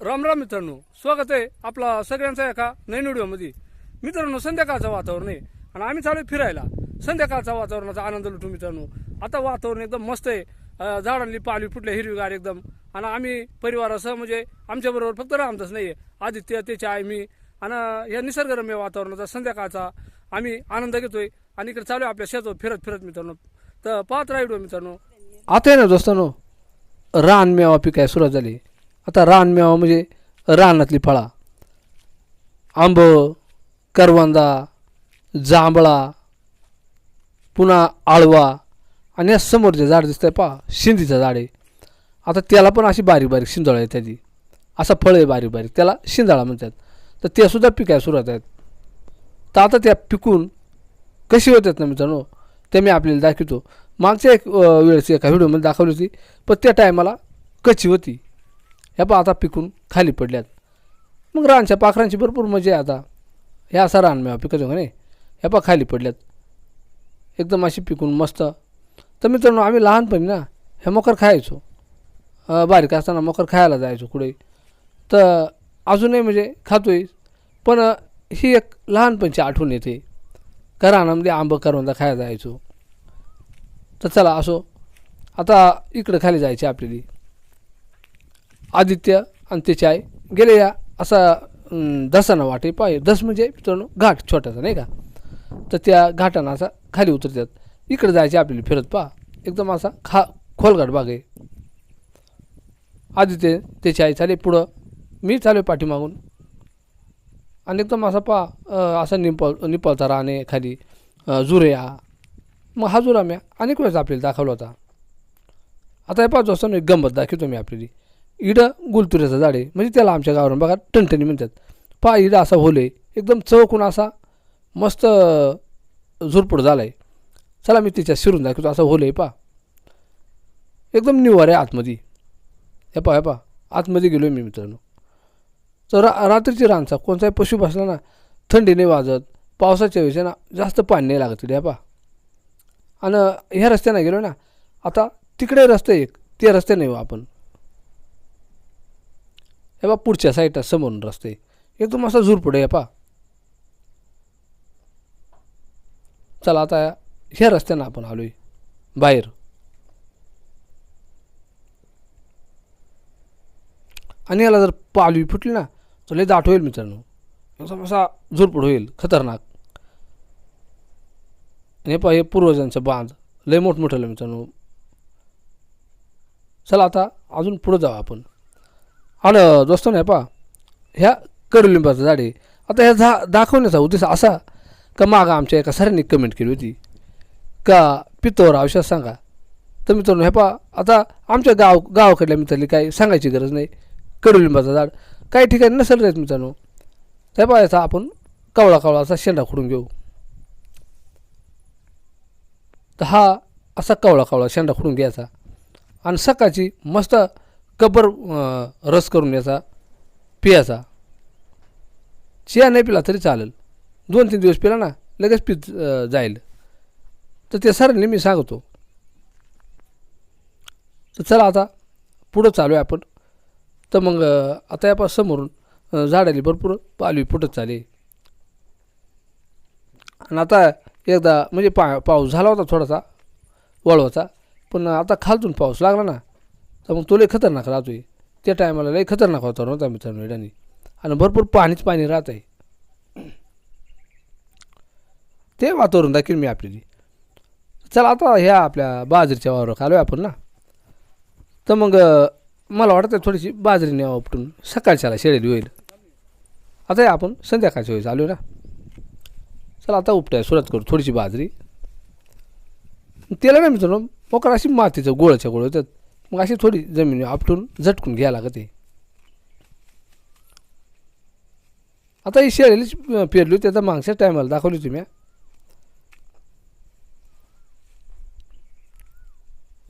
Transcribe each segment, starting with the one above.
राम राम मित्रांनो स्वागत आहे आपला सगळ्यांचा एका नवीन व्हिडिओमध्ये. मित्रांनो संध्याकाळचं वातावरण आहे आणि आम्ही चालू फिरायला. संध्याकाळचा वातावरणाचा आनंद लुटू मित्रांनो. आता वातावरण एकदम मस्त आहे. झाडांनी पालवी फुटल्या हिरवीगार एकदम. आणि आम्ही परिवारासह म्हणजे आमच्याबरोबर फक्त रामदास नाही आहे आदित्य त्याची आई मी. आणि या निसर्गरम्य वातावरणाचा संध्याकाळचा आम्ही आनंद घेतोय. आणि इकडे चालू आहे आपल्या शेतो फिरत फिरत मित्रांनो. तर पाहत राहिलो मित्रांनो. आता आहे ना दोस्तांनो रान मेवा पिकाय सुरुवात झाली. आता रान मेवा म्हणजे रानातली फळा. आंब करवंदा जांभळा पुन्हा आळवा आणि या समोरचे झाड दिसतंय पहा शिंदीचं झाड आहे. आता त्याला पण अशी बारीक बारीक शिंदळं आहे त्याची असा फळ आहे बारीक बारीक त्याला शिंदाळा म्हणतात. तर त्यासुद्धा पिकायला सुरुवात आहेत. तर आता त्या पिकून कशी होतात ना मित्रांनो ते मी आपल्याला दाखवतो. मागच्या एक वेळेस एका व्हिडिओमध्ये दाखवली होती पण त्या टायमाला कच्ची होती. ह्या पहा आता पिकून खाली पडल्यात. मग रानच्या पाखरांची भरपूर मजा आहे आता. ह्या असा रान मेवा पिकत का नाही? ह्या पहा खाली पडल्यात. एकदम अशी पिकून मस्त. तर मित्रांनो आम्ही लहानपणी ना ह्या मकर खायचो. बारीक असताना मकर खायला जायचो कुठे तर अजूनही म्हणजे खातोय. पण ही एक लहानपणची आठवण येते. घरानामध्ये आंबं आंब करवंदा खायला जायचो. तर चला असो. आता इकडं खाली जायची आपल्याला. आदित्य आणि त्याची आई गेले या असा अं, वाटे पाय. दस म्हणजे मित्रांनो घाट छोटासा नाही का? तर त्या घाटानं असा खाली उतरतात. इकडे जायचे आपल्याला फिरत पहा. एकदम असा खा खोलघाट बाग आहे. आदित्य त्याची आई चाले पुढं. मी चालू पाठीमागून. आणि एकदम असा पा असा निपळ निपळता राहणे खाली. जुऱ्या मग हा जुरा म्या अनेक वेळेस आपल्याला दाखवला होता. आता हे पाहतो असं एक गंमत दाखवतो मी आपल्याला. इडं गुलतुऱ्याचं झाड आहे. म्हणजे त्याला आमच्या गावावरून बघा टणटणी म्हणतात. पहा इडं असा होले एकदम चौकून असा मस्त झुरपूड झाला आहे. चला मी तिच्या शिरून दाखवतो. असं होलं आहे पहा. एकदम निवार आहे आतमध्ये. हे पहा हे पहा. आतमध्ये गेलो मी मित्रांनो. तर रा रात्रीची रानचा कोणताही पशु बसला ना थंडी नाही वाजत. पावसाच्या वेळेस ना जास्त पाणी नाही लागत तिथे हे पहा. आणि ह्या रस्त्यानं गेलो ना आता तिकडे रस्ते एक ते रस्ते नाही आपण. हे बा पुढच्या साईडला समोरून रस्ते. एकदम असा झुरपड आहे पा चला आता ह्या रस्त्यानं आपण आलो आहे बाहेर. आणि याला जर पालवी फुटली ना तर लय दाट होईल मित्रांनो. एकदम असा झुरपड होईल खतरनाक. आणि हे पहा हे पूर्वजांचं बांध. लय मोठमोठं मित्रांनो. चला आता अजून पुढं जाऊ आपण. आणि दोस्त नाही पा ह्या कडुलिंबाचं झाड आहे. आता ह्या झा दाखवण्याचा उद्देश असा का मागं आमच्या एका सरांनी कमेंट केली होती. का पित्तवर औषध सांगा. तर मित्रांनो हे पा आता आमच्या गाव गावाकडल्या मित्रांनी काही सांगायची गरज नाही. कडुलिंबाचं झाड. काही ठिकाणी नसेल राहत मित्रांनो. हे पा याचा आपण कवळा कवळा असा शेंडा खोडून घेऊ. तर हा असा कवळा कवळा शेंडा खोडून घ्यायचा. आणि सकाळची मस्त कबर रस करून याचा पियाचा. चिया नाही पिला तरी चालेल. दोन तीन दिवस पिला ना लगेच पित जाईल. तर ते सरांनी मी सांगतो. तर चला आता पुढं चालू आहे आपण. तर मग आता या समोरून झाडाली भरपूर पालवी फुटत चाले आणि आता एकदा म्हणजे पा पाऊस झाला होता थोडासा वळवाचा. पण आता खालतून पाऊस लागला ना तर मग तो लई खतरनाक राहतो आहे त्या टायमाला लई खतरनाक होता नव्हता मित्रांनो येड्यानी आणि भरपूर पाणीच पाणी राहत आहे ते वातावरण दाखील मी आपल्याला. चला आता ह्या आपल्या बाजरीच्या वावरावर आलो आपण ना. तर मग मला वाटतं थोडीशी बाजरी न्यावं उपटून सकाळच्याला शेळेल होईल आता हे आपण संध्याकाळच्या वेळेस आलो ना. चला आता उपटाय सुरुवात करू थोडीशी बाजरी. त्याला नाही मित्रांनो मोकळा अशी मातीचं गोळाच्या गोळ होतात मग अशी थोडी जमीन आपटून झटकून घ्यायला लागते आता ही शेळीलीच पेरली होती आता मागच्या टायमाला दाखवली होती मी.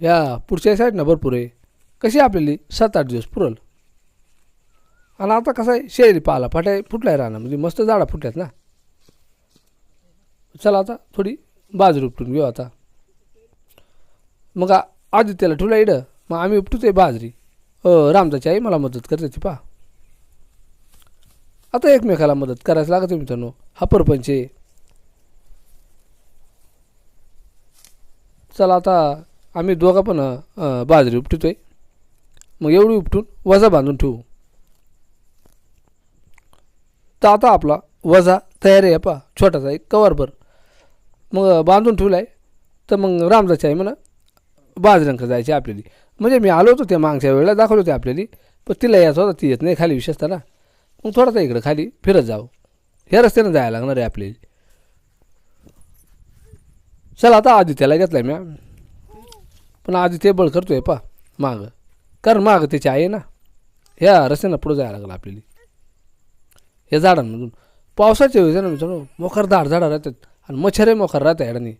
या पुढच्या साईडनं भरपूर आहे. कशी आपल्याला सात आठ दिवस पुरल. आणि आता कसं आहे शेळी पाला फाट्या फुटलाय राहणार म्हणजे मस्त झाडा फुटल्यात ना. चला आता थोडी बाजरी उपटून घेऊ आता. मग आ- आदित्याला ठेवला इडं मग आम्ही उपटूच आहे बाजरी. अ रामदाची आई मला मदत करते ती पा आता एकमेकाला मदत करायला लागते मित्रांनो. हा परपंच आहे. चला आता आम्ही दोघं पण बाजरी बाजरी उपटतोय. मग एवढी उपटून वजा बांधून ठेवू. तर आता आपला वजा तयार आहे पा छोटासा एक कवरभर. मग बांधून ठेवला आहे तर मग रामदाची आहे म्हणा बाजऱ्यांकडे जायची आपल्याला. म्हणजे मी आलो होतो त्या मागच्या वेळेला दाखवलं होते आपल्याला. पण तिला यायचं होता ती येत नाही खाली विशेषतः ना. मग थोडासा इकडं खाली फिरत जाऊ. ह्या रस्त्यानं जायला लागणार आहे आपल्याला. चला आता आदित्याला आहे मॅम पण आदित्य बळ करतो आहे पा माग. कारण माग त्याची आहे ना. ह्या रस्त्यानं पुढं जायला लागलं आपल्याला. या झाडांमधून. पावसाच्या वेळेस ना मित्रांनो मोखर दाड झाडं राहतात. आणि मच्छरही मोखर राहतात याडाने.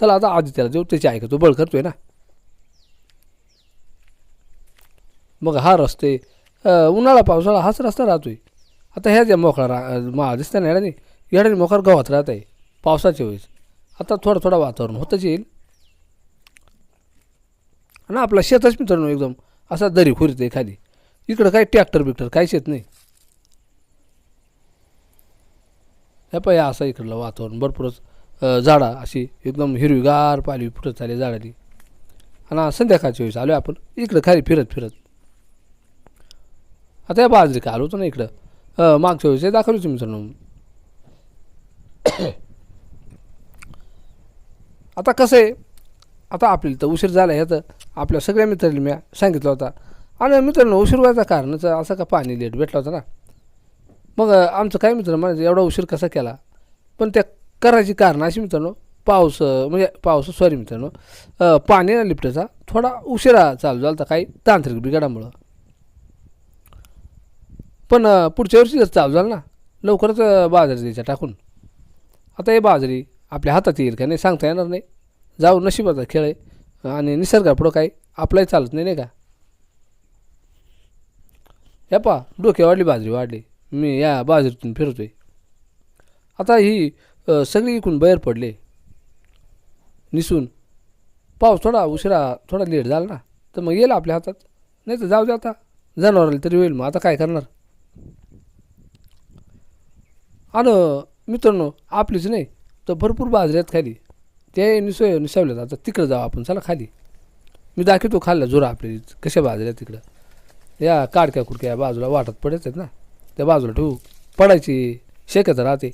चला आता आदित्याला जेव त्याची ऐकतो बळ करतोय ना. मग हा रस्ते उन्हाळा पावसाळा हाच रस्ता राहतोय. आता ह्या या मोकळा रा मा दिसतं ना याडाने याडाने मोकार गव्हात राहत आहे पावसाच्या वेळेस. आता थोडं थोडं वातावरण होतच येईल. आणि आपला शेतच मित्रांनो एकदम असा दरी खुरीत आहे खाली इकडं काय ट्रॅक्टर बिक्टर काहीच येत नाही. हे पाय असं इकडलं वातावरण भरपूरच झाडं झाडा अशी एकदम हिरवीगार पालवी फुटत चालली झाडाली आणि संध्याकाळच्या वेळेस आलो आपण इकडं खाली फिरत फिरत. आता या बाजरी का आलो होतो ना इकडं? मागच्या वेळेस दाखवलं होतं मित्रांनो. आता कसं आहे? आता आपल्याला तर उशीर झाला आहे. तर आपल्या सगळ्या मित्रांनी मी सांगितलं होता. आणि मित्रांनो उशीर व्हायचा कारणच असं का पाणी लेट भेटला होता ना? मग आमचं काय मित्र म्हणायचं एवढा उशीर कसा केला? पण त्या करायची कारण अशी मित्रांनो पाऊस म्हणजे पाऊस सॉरी मित्रांनो पाणी ना लिफ्टचा थोडा उशिरा चालू झाला होता काही तांत्रिक बिघाडामुळं. पण पुढच्या वर्षी चालू झालं ना लवकरच बाजरी बाजारी द्यायच्या टाकून. आता हे बाजरी आपल्या हातात येईल का नाही सांगता येणार नाही. जाऊ नशिबाचा खेळ आहे. आणि निसर्गापुढं काही आपलाही चालत नाही नाही का? या पा डोके वाढली बाजरी वाढली. मी या बाजरीतून फिरतोय. आता ही सगळी इकून बाहेर पडले. निसून. पाऊस थोडा उशिरा थोडा लेट झाला ना तर मग येईल आपल्या हातात. नाही तर जाऊ दे आता. जनावराला तरी होईल मग. आता काय करणार? आणि मित्रांनो आपलीच नाही तर भरपूर बाजऱ्यात खाली. ते निसोय निसावल्यात आता तिकडं जाऊ आपण चला खाली. मी दाखवतो खाल्ला जोरा आपली कशा बाजऱ्या तिकडं. या काडक्या कुडक्या बाजूला वाटत पडत आहेत ना. त्या बाजूला ठेवू. पडायची शक्यता राहते.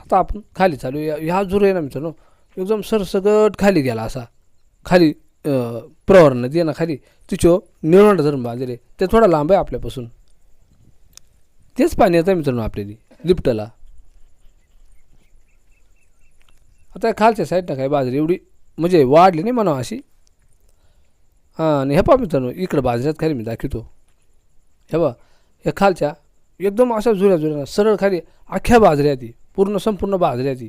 आता आपण खाली चालू या ह्या जोर आहे ना मित्रांनो. एकदम सरसगट खाली गेला असा. खाली प्रवरण प्रवार नदी आहे ना खाली. तिचो निळवंड धरण बांधले ते थोडा लांब आहे आपल्यापासून. तेच पाणी येतं मित्रांनो आपल्याला लिफ्टला आता या खालच्या साईडनं काय बाजरी एवढी म्हणजे वाढली नाही म्हणा अशी. हां आणि हे पहा मित्रांनो इकडं बाजऱ्यात खाली मी दाखवतो. हे बा हे खालच्या एकदम अशा जुऱ्या जुऱ्या सरळ खाली अख्ख्या बाजऱ्या ती पूर्ण संपूर्ण बाजऱ्या ती.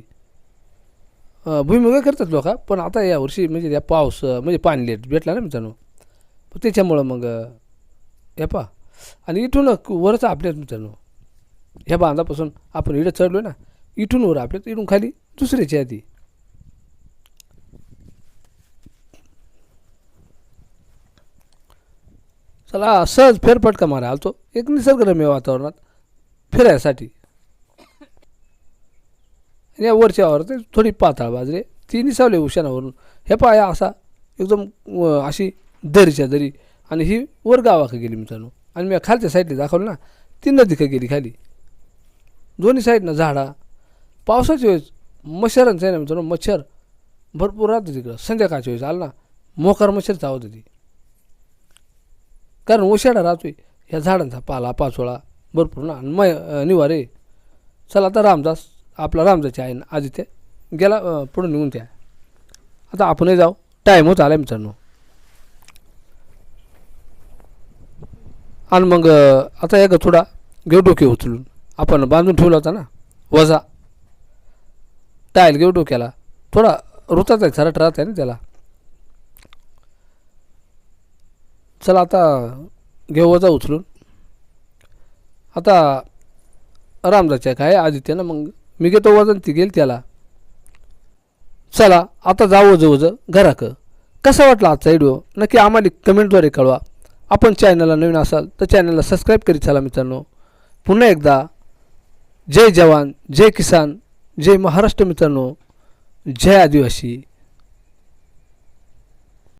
अं, भुईमुगे करतात लोक पण आता यावर्षी म्हणजे त्या पाऊस म्हणजे पाणी लेट भेटला ना मित्रांनो. त्याच्यामुळं मग हे पहा. आणि इथून वरच आपल्यात मित्रांनो ह्या बांधापासून आपण इकडे चढलो ना इथून वर आपल्यात इथून खाली दुसऱ्याची आधी. चला सहज फेरफटका मारा आलतो. एक निसर्गरम्य वातावरणात फिरायसाठी. या वरच्यावर ते थोडी पाताळ बाजरी ती निसावले उशाणावरून. हे पाया असा एकदम अशी दरीच्या दरी. आणि ही वर गावाकडे गेली मित्रांनो. आणि मी खालच्या साईडला दाखवलं ना ती नदीकडे गेली खाली. दोन्ही साईडनं झाडा. पावसाच्या वेळेस मच्छरांचं आहे ना मित्रांनो मच्छर भरपूर राहतं तिकडं. संध्याकाळच्या वेळेस आलं ना मोकार मच्छर चावत होती. कारण ओशाडा राहतोय ह्या झाडांचा पाला पाचोळा भरपूर ना. आणि मय निवारे. चला आता रामदास आपला रामदासची आहे ना आदित्य. गेला पुढे निघून त्या. आता आपणही जाऊ. टाईम होत आला मित्रांनो. आणि मग आता एक थोडा घेऊ डोके उचलून. आपण बांधून ठेवला होता ना वजा. टायल घेऊ डोक्याला. थोडा रुताचा आहे सरट राहत आहे ना त्याला. चला आता घेऊ वजा उचलून. आता रामदाच्या काय आदित्य ना मग मी घेतो वजन ती गेल त्याला. चला आता जाऊ वज वज घराक. कसा वाटला आजचा व्हिडिओ नक्की आम्हाला कमेंटद्वारे कळवा. आपण चॅनलला नवीन असाल तर चॅनलला सबस्क्राईब करीत चला मित्रांनो. पुन्हा एकदा जय जवान जय किसान जय महाराष्ट्र मित्रांनो. जय आदिवासी.